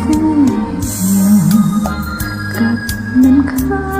สู้กับน้ำค้า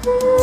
อนั้น